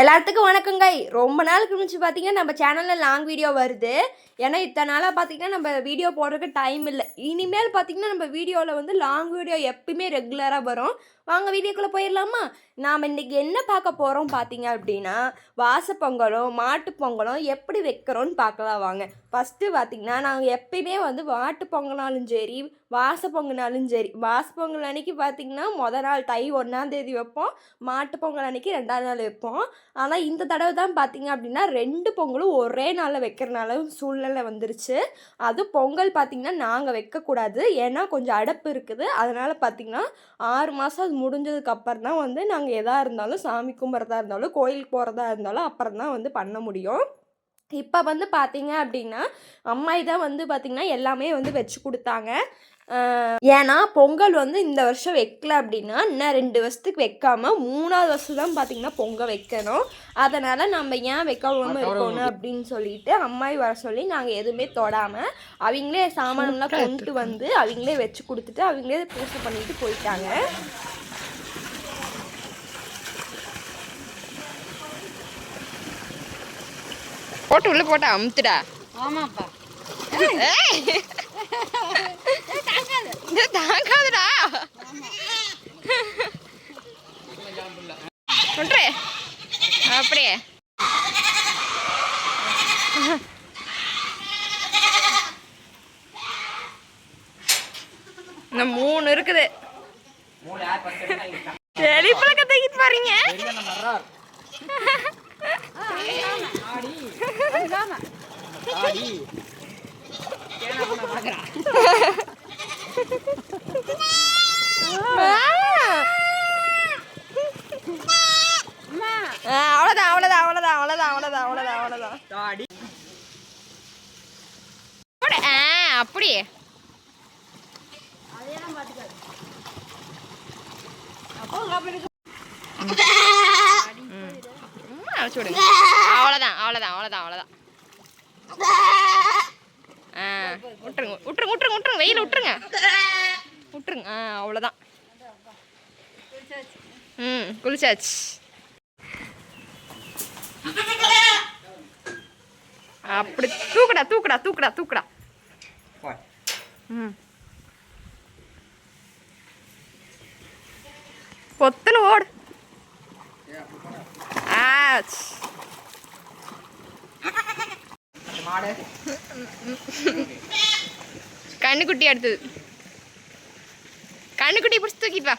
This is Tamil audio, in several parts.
எல்லாத்துக்கும் வணக்கங்க. ரொம்ப நாள் கழிச்சு பார்த்தீங்கன்னா நம்ம சேனலில் லாங் வீடியோ வருது. ஏன்னா இத்தனை நாளாக பார்த்தீங்கன்னா நம்ம வீடியோ போடுறதுக்கு டைம் இல்லை. இனிமேல் பார்த்தீங்கன்னா நம்ம வீடியோவில் வந்து லாங் வீடியோ எப்பயுமே ரெகுலராக வரும். வாங்க வீடியோக்குள்ளே போயிடலாமா? நாம் இன்றைக்கி என்ன பார்க்க போகிறோம் பார்த்தீங்க அப்படின்னா வாசப்பொங்கலும் மாட்டு பொங்கலும் எப்படி வைக்கிறோன்னு பார்க்கலாம் வாங்க. ஃபஸ்ட்டு பார்த்தீங்கன்னா நாங்கள் எப்பயுமே வந்து மாட்டு பொங்கல்னாலும் சரி வாச பொங்கல்னாலும் சரி வாச பொங்கல் அன்னைக்கு பார்த்தீங்கன்னா முத நாள் தை ஒன்றாந்தேதி வைப்போம். மாட்டு பொங்கல் அன்னைக்கு ரெண்டாவது நாள் வைப்போம். ஆனால் இந்த தடவை தான் பார்த்தீங்க அப்படின்னா ரெண்டு பொங்கலும் ஒரே நாளில் வைக்கிறனால சூழ்நிலை வந்துருச்சு. அது பொங்கல் பார்த்தீங்கன்னா நாங்கள் வைக்கக்கூடாது. ஏன்னா கொஞ்சம் அடப்பு இருக்குது. அதனால் பார்த்திங்கன்னா ஆறு மாதம் அது முடிஞ்சதுக்கு அப்புறம் தான் வந்து நாங்கள் எதாக இருந்தாலும் சாமி கும்பிட்றதா இருந்தாலும் கோயிலுக்கு போகிறதா இருந்தாலும் அப்புறம் தான் வந்து பண்ண முடியும். இப்போ வந்து பார்த்தீங்க அப்படின்னா அம்மாயி தான் வந்து பார்த்திங்கன்னா எல்லாமே வந்து வச்சு கொடுத்தாங்க. ஏன்னா பொங்கல் வந்து இந்த வருஷம் வைக்கல அப்படின்னா இன்னும் ரெண்டு வருஷத்துக்கு வைக்காம மூணாவது வருஷம் தான் பார்த்தீங்கன்னா பொங்கல் வைக்கணும். அதனால் நம்ம ஏன் வைக்காம இருக்கணும் அப்படின்னு சொல்லிட்டு அம்மாயி வர சொல்லி நாங்கள் எதுவுமே தொடாமல் அவங்களே சாமானம்லாம் கொண்டு வந்து அவங்களே வச்சு கொடுத்துட்டு அவங்களே பூஜை பண்ணிட்டு போயிட்டாங்க. போட்டு உள்ள போட்டு அமுத்துடா. ஆமாப்பா. தாங்காதுடா ஒன்று அப்படியே இன்னும் மூணு இருக்குது செழிப்பழக்க கத்திக்கிட்டு பாருங்க ஆ, அவ்வளோதான் அவ்வளோதான் அவ்வளோதான் அவ்வளோதான் அவ்வளோதான் அவ்வளோதான் அவ்வளோதான் போடு. ஆ அப்படியே சும்மா அழைச்சு விடுங்க. அவ்வளோதான் அவ்வளோதான் அவ்வளோதான் அவ்வளோதான் ஆ. விட்டுருங்க விட்டுருங்க விட்டுருங்க விட்டுருங்க வெயில் விட்டுருங்க. விட்டுருங்க ஆ அவ்வளோதான் ம் குளிச்சாச்சு. அப்படி தூக்குடா தூக்குடா தூக்குடா தூக்குடா. ம். பொத்துன்னு ஓடு. ஆச் கண்ணுக்குட்டி அடுத்தது. கண்ணுக்குட்டி பிடிச்சி தூக்கிட்டு வா.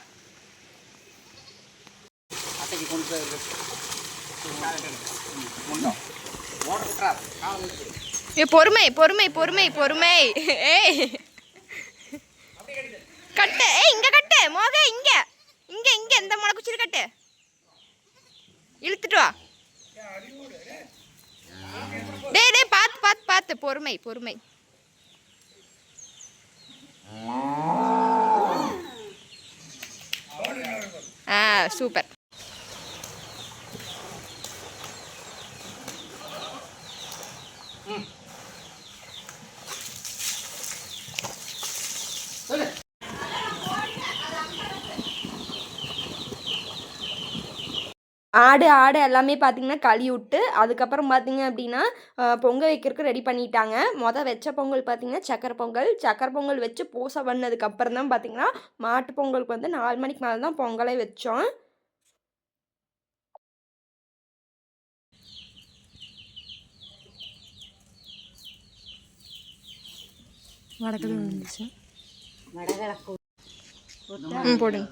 ஏ பொறுமை பொறுமை பொறுமை பொறுமை. ஏய். கட்டு. ஏய் இங்க கட்டு. மோக இங்க. இங்க இங்க. இந்த முளைக்குச்சிரு கட்டு. இழுத்துட்டு வா. டேய் டேய் பா பார்த்து பார்த்து பொறுமை பொறுமை. ஆ சூப்பர். ஆடு ஆடு எல்லாமே பார்த்தீங்கன்னா கழுவி விட்டு அதுக்கப்புறம் பார்த்தீங்க அப்படின்னா பொங்கல் வைக்கிறதுக்கு ரெடி பண்ணிட்டாங்க. மொதல் வச்ச பொங்கல் பார்த்தீங்கன்னா சக்கரை பொங்கல். சக்கரை பொங்கல் வச்சு பூசை பண்ணதுக்கு அப்புறம் தான் பார்த்தீங்கன்னா மாட்டு பொங்கலுக்கு வந்து நாலு மணிக்கு மேலே தான் பொங்கலே வச்சோம். வடகிழக்கு. ம் போடுங்க.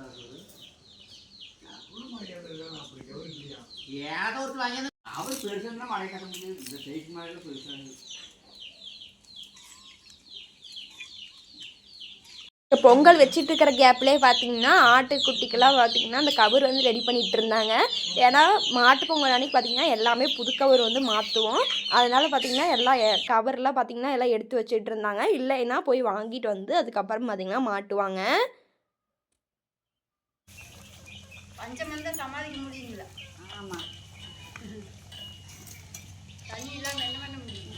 ഏതോ ഒരു വാങ്ങിയത് അവർ പേടിച്ചെന്ന മഴക്കാലം സ്റ്റേറ്റ് മഴയിൽ പേടിച്ചാണ് இந்த பொங்கல் வச்சிட்டு இருக்கிற கேப்லேயே பார்த்தீங்கன்னா ஆட்டுக்குட்டிக்கெல்லாம் பார்த்தீங்கன்னா அந்த கவர் வந்து ரெடி பண்ணிட்டு இருந்தாங்க ஏன்னா மாட்டு பொங்கல் அன்னைக்கு பார்த்தீங்கன்னா எல்லாமே புது கவர் வந்து மாற்றுவோம் அதனால பார்த்தீங்கன்னா எல்லாம் கவர்லாம் பார்த்தீங்கன்னா எல்லாம் எடுத்து வச்சிட்டு இருந்தாங்க இல்லைன்னா போய் வாங்கிட்டு வந்து அதுக்கப்புறம் பார்த்தீங்கன்னா மாட்டுவாங்க பஞ்சம் வந்தா சமாளிக்க முடியுங்களா ஆமா. தண்ணி இல்லாம என்ன பண்ண முடியும்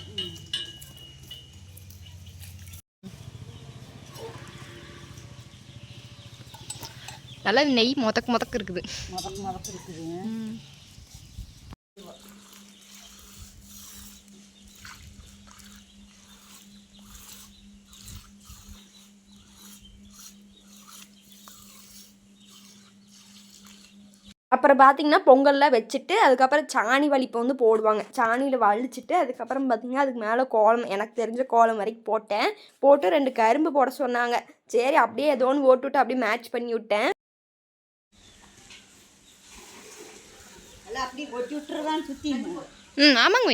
நல்லா நெய் மொதக்கு மொதக்கு இருக்குது. முதக்கு முதக்கு இருக்குது. அப்புறம் பார்த்தீங்கன்னா பொங்கல்லாம் வச்சுட்டு அதுக்கப்புறம் சாணி வலிப்பு வந்து போடுவாங்க. சாணியில் வலிச்சிட்டு அதுக்கப்புறம் பார்த்தீங்கன்னா அதுக்கு மேலே கோலம் எனக்கு தெரிஞ்ச கோலம் வரைக்கும் போட்டேன். போட்டு ரெண்டு கரும்பு போட சொன்னாங்க. சரி அப்படியே ஏதோ ஒன்று ஓட்டு விட்டு அப்படியே மேட்ச் பண்ணி விட்டேன். அப்படியே கொட்டி விட்டுருவான்னு சுற்றி ம் ஆமாங்க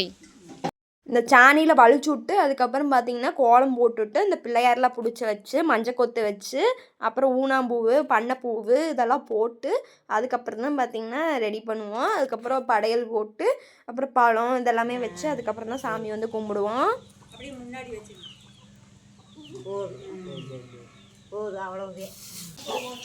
இந்த சாணியில் வலிச்சு விட்டு அதுக்கப்புறம் பார்த்தீங்கன்னா கோலம் போட்டுவிட்டு இந்த பிள்ளையாரெலாம் பிடிச்சி வச்சு மஞ்சள் கொத்து வச்சு அப்புறம் ஊனாம்பூவு பண்ணப்பூவு இதெல்லாம் போட்டு அதுக்கப்புறம் தான் பார்த்தீங்கன்னா ரெடி பண்ணுவோம். அதுக்கப்புறம் படையல் போட்டு அப்புறம் பழம் இதெல்லாமே வச்சு அதுக்கப்புறம் தான் சாமி வந்து கும்பிடுவோம். அப்படியே முன்னாடி வச்சுருங்க. போதும்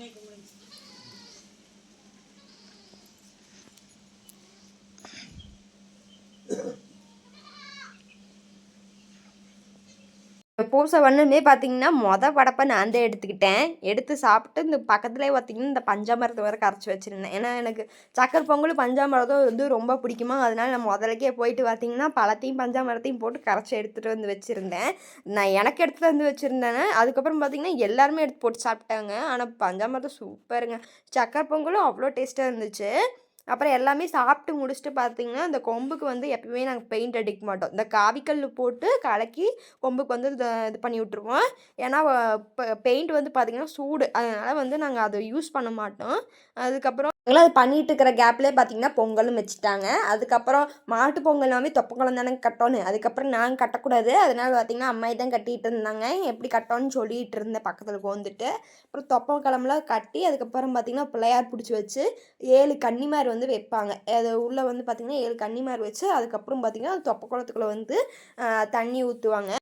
போதும் அவ்வளோதே பூசை பண்ணமே பார்த்தீங்கன்னா மொதல் படப்பை நான் தான் எடுத்துக்கிட்டேன். எடுத்து சாப்பிட்டு இந்த பக்கத்துலேயே பார்த்தீங்கன்னா இந்த பஞ்சாமரத்தை வேறு கரைச்சி வச்சுருந்தேன். ஏன்னா எனக்கு சக்கரை பொங்கல் பஞ்சாமரத்தும் வந்து ரொம்ப பிடிக்குமா? அதனால நான் முதலுக்கே போயிட்டு பார்த்தீங்கன்னா பழத்தையும் பஞ்சாமரத்தையும் போட்டு கரைச்சி எடுத்துகிட்டு வந்து வச்சுருந்தேன். நான் எனக்கு எடுத்துகிட்டு வந்து வச்சுருந்தேன். அதுக்கப்புறம் பார்த்தீங்கன்னா எல்லாருமே எடுத்து போட்டு சாப்பிட்டாங்க. ஆனால் பஞ்சாமரத்தை சூப்பருங்க. சக்கரை பொங்கலும் அவ்வளோ டேஸ்ட்டாக இருந்துச்சு. அப்புறம் எல்லாமே சாப்பிட்டு முடிச்சுட்டு பார்த்தீங்கன்னா அந்த கொம்புக்கு வந்து எப்பயுமே நாங்கள் பெயிண்ட் அடிக்க மாட்டோம். இந்த காவிக்கல் போட்டு கலக்கி கொம்புக்கு வந்து இத இது பண்ணி விட்ருவோம் ஏன்னா பெயிண்ட் வந்து பார்த்திங்கன்னா சூடு. அதனால் வந்து நாங்கள் அதை யூஸ் பண்ண மாட்டோம். அதுக்கப்புறம் அதெல்லாம் அது பண்ணிட்டு இருக்கிற கேப்லேயே பார்த்தீங்கன்னா பொங்கலும் வச்சுட்டாங்க. அதுக்கப்புறம் மாட்டு பொங்கல்னாவே தொப்பக்குளம் தானே கட்டணும் அதுக்கப்புறம் நாங்கள் கட்டக்கூடாது. அதனால பார்த்தீங்கன்னா அம்மாயி தான் கட்டிகிட்டு இருந்தாங்க. எப்படி கட்டோன்னு சொல்லிட்டு இருந்தேன் பக்கத்தில் வந்துட்டு அப்புறம் தொப்பம் கிழமெலாம் கட்டி அதுக்கப்புறம் பார்த்தீங்கன்னா பிள்ளையார் பிடிச்சி வச்சு ஏழு கன்னிமார் வந்து வைப்பாங்க. அது உள்ளே வந்து பார்த்திங்கன்னா ஏழு கன்னிமார் வச்சு அதுக்கப்புறம் பார்த்திங்கன்னா தொப்ப குளத்துக்குள்ளே வந்து தண்ணி ஊற்றுவாங்க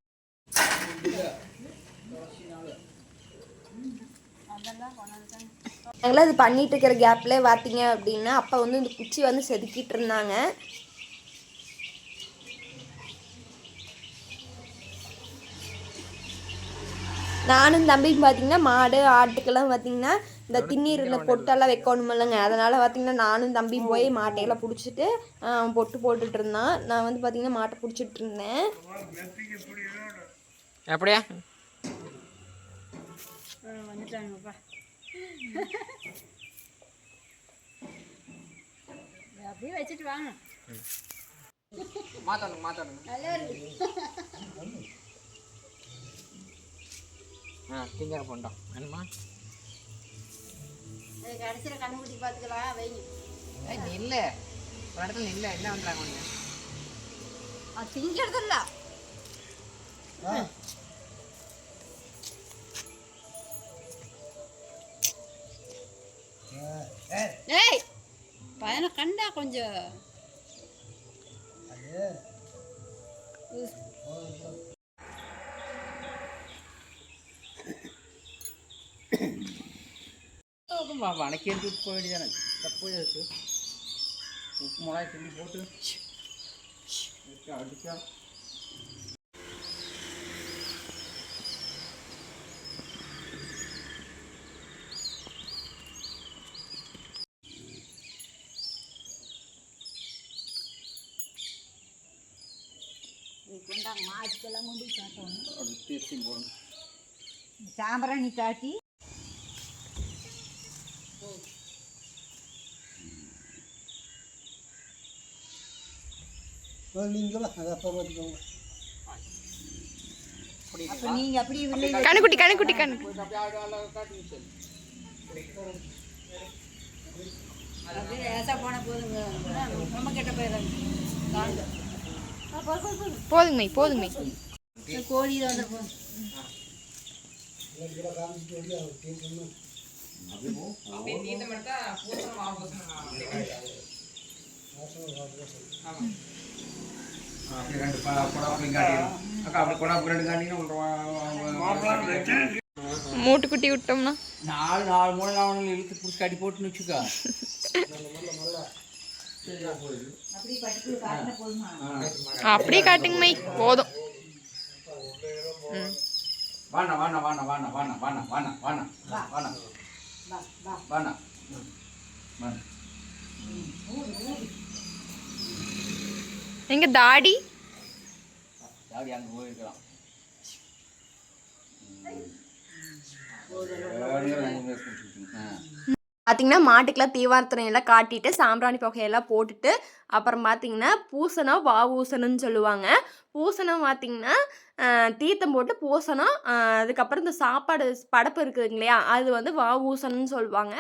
அதெல்லாம் நாங்களும் அது பண்ணிட்டு இருக்கிற கேப்பில் பார்த்தீங்க அப்படின்னா அப்பா வந்து இந்த குச்சி வந்து செதுக்கிட்டு இருந்தாங்க. நானும் தம்பியும் பார்த்தீங்கன்னா மாடு ஆட்டுக்கெல்லாம் பார்த்தீங்கன்னா இந்த திண்ணீர் இந்த பொட்டெல்லாம் வைக்கணும் இல்லைங்க. அதனால் பார்த்தீங்கன்னா நானும் தம்பியும் போய் மாட்டையெல்லாம் பிடிச்சிட்டு ஆஹ், பொட்டு போட்டுட்டு இருந்தான். நான் வந்து பார்த்தீங்கன்னா மாட்டை பிடிச்சிட்டு இருந்தேன். எப்படியா வந்துட்டாங்கப்பா. அப்படியே வச்சுட்டு வாங்க. மாத்தணும் மாத்தணும். நல்லா இருக்கு. ஆ திங்கர போண்டோம் அது கடைசியில் கண்ணுக்குட்டி பார்த்துக்கலாம் வைங்க இல்லை. ஒரு இடத்துல இல்லை. என்ன பண்ணுறாங்க ஒன்று அது பையனை கண்டா கொஞ்சம் வணக்கி எடுத்து போக வேண்டியதானே? தப்பு இருக்கு உப்பு மிளகாய் தண்ணி போட்டு அடிச்சா கொண்டாங்க மாட்டுக்கெல்லாம் கொண்டு காட்டணும் அப்படி தேர்ச்சி போடணும் சாம்பிராணி காட்டி அப்போ நீங்கள் அப்படி இல்லை கண்ணுக்குட்டி கண்ணுக்குட்டி கண்ணு அப்படியே லேசாக போனால் போதுங்க நம்ம கிட்ட போயிடுறாங்க போதுங்க மை போதுங்க மை கோழி தான் ரெண்டு அக்கா அப்படி ரெண்டு காட்டினா விட்டோம்னா? நாலு நாலு மூணு நாலு இழுத்து பிடிச்சி கட்டி போட்டுன்னு வச்சுக்கா. அப்படியே காட்டுங்க மை போதும். வாண்ணா வாண்ணா வாண்ணா வாண்ணா வாண்ணா வாண்ணா வாண்ணா வாண்ணா வாண்ணா. வா வா. வாண்ணா. வாண்ணா. எங்க தாடி? யாரு அங்கே போயிருக்கலாம் ஆ. பார்த்தீங்கன்னா மாட்டுக்கெல்லாம் தீவார்த்தனை எல்லாம் காட்டிட்டு சாம்பிராணி புகையெல்லாம் போட்டுட்டு அப்புறம் பார்த்தீங்கன்னா பூசணம் வாவூசணம்னு சொல்லுவாங்க. பூசணம் பார்த்தீங்கன்னா தீர்த்தம் போட்டு பூசணம். அதுக்கப்புறம் இந்த சாப்பாடு படப்பு இருக்குதுங்க இல்லையா அது வந்து வாவூசணம்னு சொல்லுவாங்க.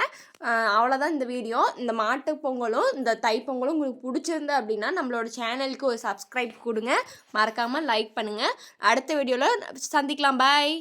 அவ்வளோதான் இந்த வீடியோ. இந்த மாட்டு பொங்கலும் இந்த தைப்பொங்கலும் உங்களுக்கு பிடிச்சிருந்து அப்படின்னா நம்மளோட சேனலுக்கு ஒரு சப்ஸ்கிரைப் கொடுங்க. மறக்காமல் லைக் பண்ணுங்கள் அடுத்த வீடியோவில் சந்திக்கலாம். பாய்